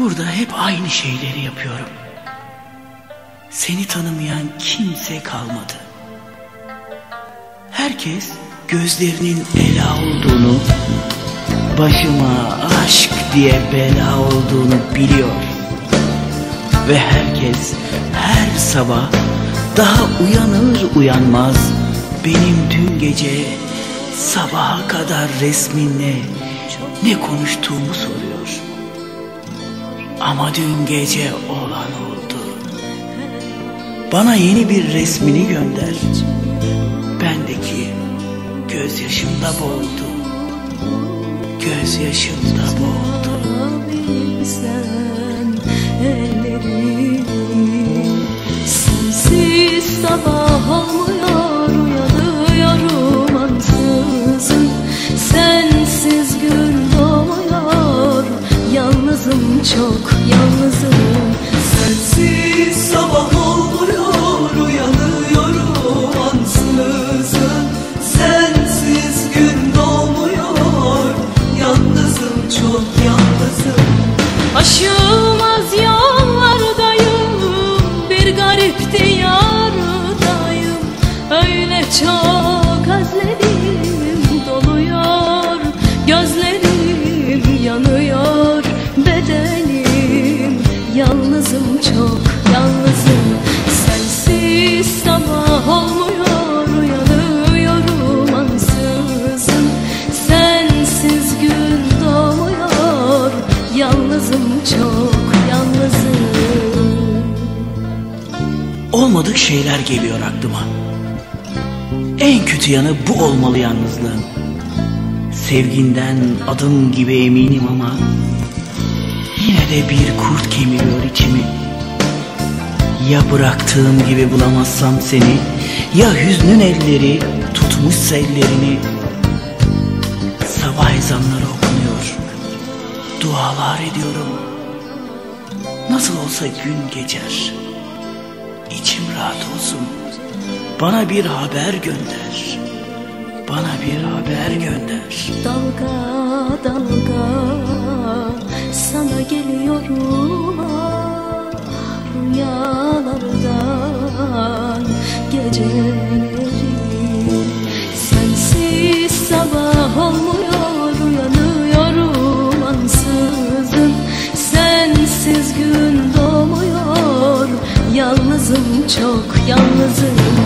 Burada hep aynı şeyleri yapıyorum. Seni tanımayan kimse kalmadı. Herkes gözlerinin ela olduğunu, başıma aşk diye bela olduğunu biliyor. Ve herkes her sabah daha uyanır uyanmaz benim dün gece sabaha kadar resminle ne konuştuğumu soruyor. Ama dün gece olan oldu. Bana yeni bir resmini gönder. Bendeki gözyaşımda boğuldu. Gözyaşımda boğuldu. Sen çok özledim Doluyor. Gözlerim yanıyor Bedenim. Yalnızım çok yalnızım. Sensiz sabah olmuyor Uyanıyorum ansızın. Sensiz gün doğmuyor Yalnızım çok yalnızım. Olmadık şeyler geliyor aklıma. En kötü yanı bu olmalı yalnızlığın. Sevginden adım gibi eminim ama yine de bir kurt kemiriyor içimi. Ya bıraktığım gibi bulamazsam seni, ya hüznün elleri tutmuşsa ellerini. Sabah ezanları okunuyor, dualar ediyorum. Nasıl olsa gün geçer. İçim rahat olsun. Bana bir haber gönder. Bana bir haber gönder. Dalga dalga sana geliyorum Rüyalardan geceleri Sensiz sabah olmuyor uyanıyorum ansızın Sensiz gün doğmuyor yalnızım çok yalnızım